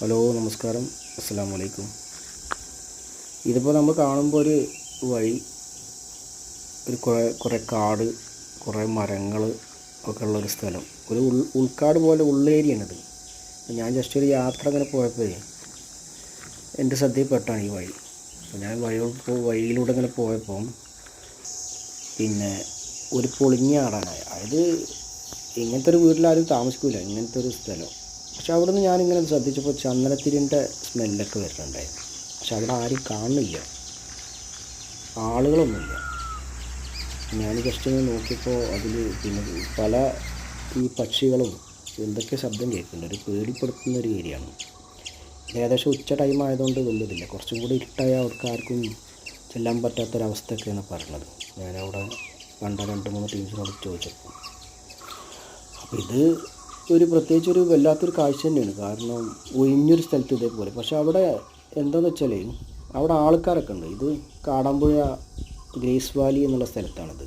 Hello നമസ്കാരം. അസ്സാം വലൈക്കും ഇതിപ്പോൾ നമ്മൾ കാണുമ്പോൾ ഒരു വഴി ഒരു കുറേ കുറേ കാട് കുറേ മരങ്ങൾ ഒക്കെ ഉള്ള ഒരു സ്ഥലം. ഒരു ഉൾ ഉൾക്കാട് പോലെ ഉള്ളേരിയാണിത് ഞാൻ ജസ്റ്റ് ഒരു യാത്ര അങ്ങനെ പോയപ്പോഴേ എന്റെ ശ്രദ്ധയിൽപ്പെട്ടാണ് ഈ വഴി. അപ്പോൾ ഞാൻ വഴിയോട് വഴിയിലൂടെ ഇങ്ങനെ പോയപ്പോൾ പിന്നെ ഒരു പൊളിഞ്ഞ ആടാനായ അതായത് ഇങ്ങനത്തെ ഒരു വീട്ടിലാരും താമസിക്കില്ല ഇങ്ങനത്തെ ഒരു സ്ഥലം. പക്ഷെ അവിടെ നിന്ന് ഞാനിങ്ങനെ ശ്രദ്ധിച്ചപ്പോൾ ചന്ദനത്തിരിന്റെ സ്മെല്ലൊക്കെ വരുന്നുണ്ടായി പക്ഷെ അവിടെ ആരും കാണുന്നില്ല. ആളുകളൊന്നുമില്ല. ഞാൻ ജസ്റ്റ് ഇങ്ങനെ നോക്കിയപ്പോൾ അതിൽ പിന്നെ പല ഈ പക്ഷികളും എന്തൊക്കെ ശബ്ദം കേൾക്കുന്നുണ്ട്. ഒരു പേടിപ്പെടുത്തുന്ന ഒരു ഏരിയയാണ് ഏകദേശം ഉച്ച ടൈം ആയതുകൊണ്ട് വലിയതില്ല കുറച്ചും കൂടി ഇരുട്ടായ അവർക്ക് ആർക്കും ചെല്ലാൻ പറ്റാത്തൊരവസ്ഥയൊക്കെയാണ് പറഞ്ഞത് ഞാനവിടെ കണ്ട രണ്ട് മൂന്ന് ടീംസിനോട് ചോദിച്ചപ്പോൾ അപ്പോൾ ഇത് ഒരു പ്രത്യേകിച്ച് ഒരു വല്ലാത്തൊരു കാഴ്ച തന്നെയാണ്. കാരണം ഒഴിഞ്ഞൊരു സ്ഥലത്ത് ഇതേപോലെ. പക്ഷെ അവിടെ എന്താണെന്ന് വെച്ചാൽ അവിടെ ആൾക്കാരൊക്കെ ഉണ്ട്. ഇത് കാടാമ്പുഴ ഗ്രേസ് വാലി എന്നുള്ള സ്ഥലത്താണിത്.